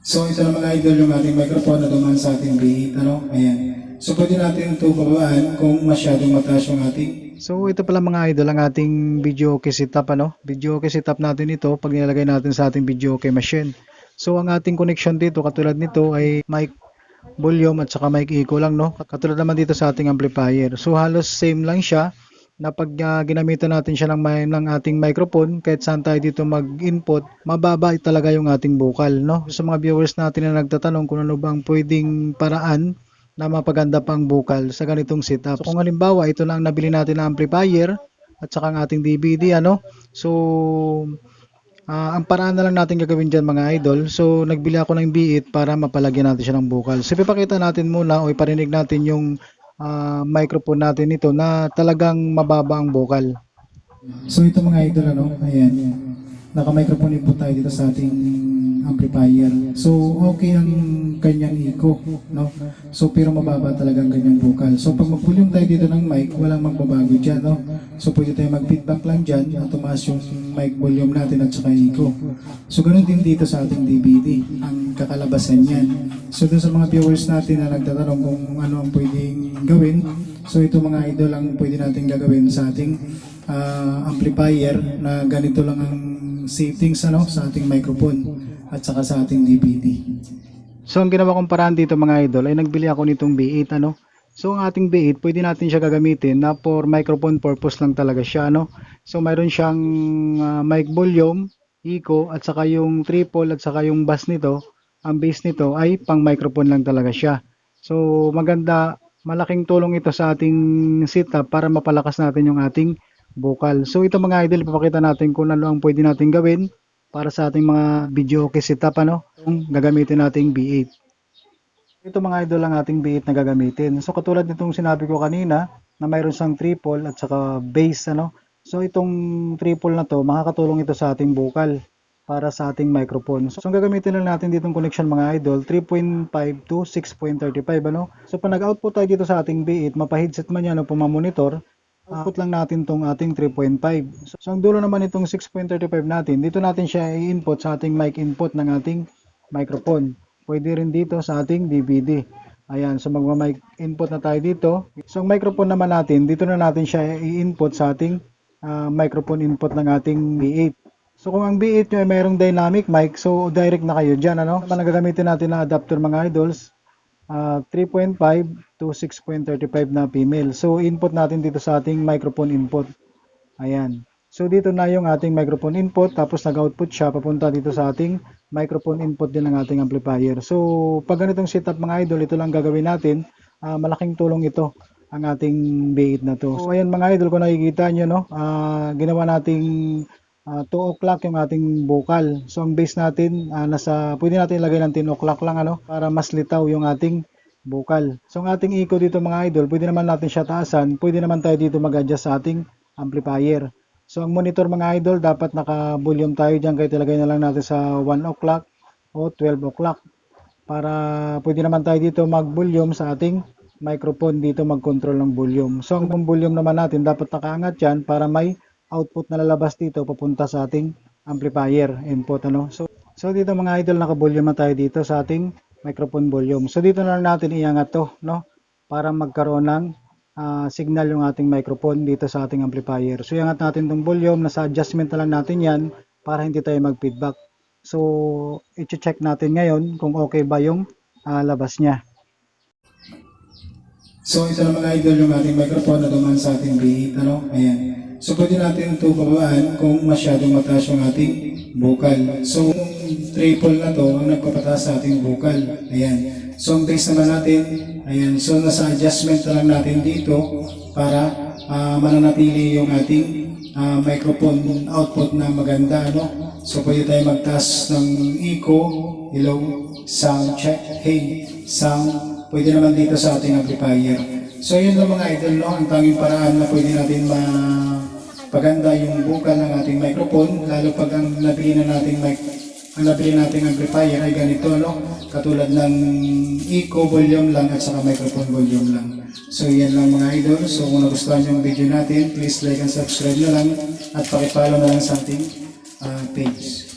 So ito na mga idol yung ating microphone na dumaan sa ating B8, ano? Ayan. So pwede natin ito babaan kung masyadong mataas yung ating So ito pala mga idol ang ating video okay setup ano. Video okay setup natin ito pag nilalagay natin sa ating video okay machine. So ang ating connection dito katulad nito ay mic volume at saka mic echo lang no. Katulad naman dito sa ating amplifier. So halos same lang siya na pag ah, ginamitan natin siya ng, ng ating microphone kahit saan tayo dito mag-input, mababa talaga yung ating vocal no. Sa mga viewers natin na nagtatanong kung ano bang pwedeng paraan na mapaganda pang vocal sa ganitong setup. Kung halimbawa ito lang ang nabili natin na amplifier at saka ang ating DVD ano. So ah, ang paraan na lang natin gagawin diyan mga idol. So nagbili ako ng B8 para mapalagyan natin siya ng vocal. So ipapakita natin muna o iparinig natin yung ah, microphone natin nito na talagang mababa ang vocal. So ito mga idol ano, ayan. Naka-microphone input tayo dito sa ating amplifier. So okay ang kanyang echo, no? So pero mababa talaga ang kanyang vocal. So pag mag-volume tayo dito ng mic, walang magbabago diyan, no? So pwede tayo mag-feedback lang diyan at tumaas yung mic volume natin at saka echo. So ganun din dito sa ating DVD, ang kakalabasan niyan. So doon sa mga viewers natin na nagtatanong kung ano ang pwedeng gawin, so ito mga idol ang pwede natin gagawin sa ating ah, amplifier na ganito lang ang settings ano sa ating microphone at saka sa ating DVD. So ang ginawa kong paraan dito mga idol ay nagbili ako nitong B8 ano. So ang ating B8 pwede natin siya gagamitin na for microphone purpose lang talaga siya ano. So mayroon siyang ah, mic volume, echo at saka yung triple at saka yung bass nito, ang bass nito ay pang microphone lang talaga siya. So maganda, malaking tulong ito sa ating setup para mapalakas natin yung ating vocal. So ito mga idol, ipapakita natin kung ano ang pwede natin gawin para sa ating mga video okay setup ano, kung gagamitin nating B8. Ito mga idol ang ating B8 na gagamitin. So katulad nitong sinabi ko kanina na mayroon siyang triple at saka bass ano. So itong triple na to makakatulong ito sa ating vocal para sa ating microphone. So ang gagamitin lang natin ditong connection mga idol 3.5 to 6.35 ano. So pag nag-output tayo dito sa ating B8, mapa-headset man yan o pumamonitor, output lang natin tong ating 3.5. So, so ang dulo naman itong 6.35 natin, dito natin siya i-input sa ating mic input ng ating microphone. Pwede rin dito sa ating DVD. Ayan, so magma-mic input na tayo dito. So ang microphone naman natin, dito na natin siya i-input sa ating ah, microphone input ng ating B8. So kung ang B8 nyo ay mayroong dynamic mic, so direct na kayo dyan. Ano? Naman ang gagamitin natin na adapter mga idols, ah, 3.5 to 6.35 na female. So input natin dito sa ating microphone input. Ayan. So dito na yung ating microphone input tapos nag-output siya papunta dito sa ating microphone input din ng ating amplifier. So pag ganitong setup mga idol, ito lang gagawin natin. Ah, malaking tulong ito ang ating B8 na to. So ayan mga idol, kung nakikita nyo, no, ah, ginawa nating ah, 2 o'clock yung ating vocal. So ang base natin, ah, nasa, pwede natin ilagay ng 10 o'clock lang ano, para mas litaw yung ating vocal. So ang ating echo dito mga idol, pwede naman natin siya taasan, pwede naman tayo dito mag-adjust sa ating amplifier. So ang monitor mga idol, dapat naka-volume tayo dyan, kahit ilagay na lang natin sa 1 o'clock o 12 o'clock. Para pwede naman tayo dito mag-volume sa ating microphone dito mag-control ng volume. So ang volume naman natin dapat nakaangat yan para may output na lalabas dito papunta sa ating amplifier input ano. So so dito mga idol naka-volume na tayo dito sa ating microphone volume. So dito na lang natin iangat to no para magkaroon ng ah, signal yung ating microphone dito sa ating amplifier. So iangat natin tong volume nasa adjustment na lang natin yan para hindi tayo mag-feedback. So i-check natin ngayon kung okay ba yung ah, labas niya. So ito na mga idol yung ating microphone na dumaan sa ating B8, ano? Ayan. So pwede natin ito babaan kung masyadong mataas yung ating vocal. So yung triple na to ang nagpapataas sa ating vocal. Ayan. So ang bass naman natin, ayan. So nasa adjustment na lang natin dito para ah, mananatili yung ating ah, microphone output na maganda, ano? So pwede tayo magtaas ng echo, hello, sound check, hey, sound, pwede naman dito sa ating amplifier. So yun lang mga idol, no? ang tanging paraan na pwede natin mapaganda yung vocal ng ating microphone, lalo pag ang nabili na nating mic, ang nabili nating amplifier ay ganito, no? katulad ng echo volume lang at saka microphone volume lang. So yan lang mga idol. So kung nagustuhan yung video natin, please like and subscribe na lang at pakipollow na lang sa ating ah, page.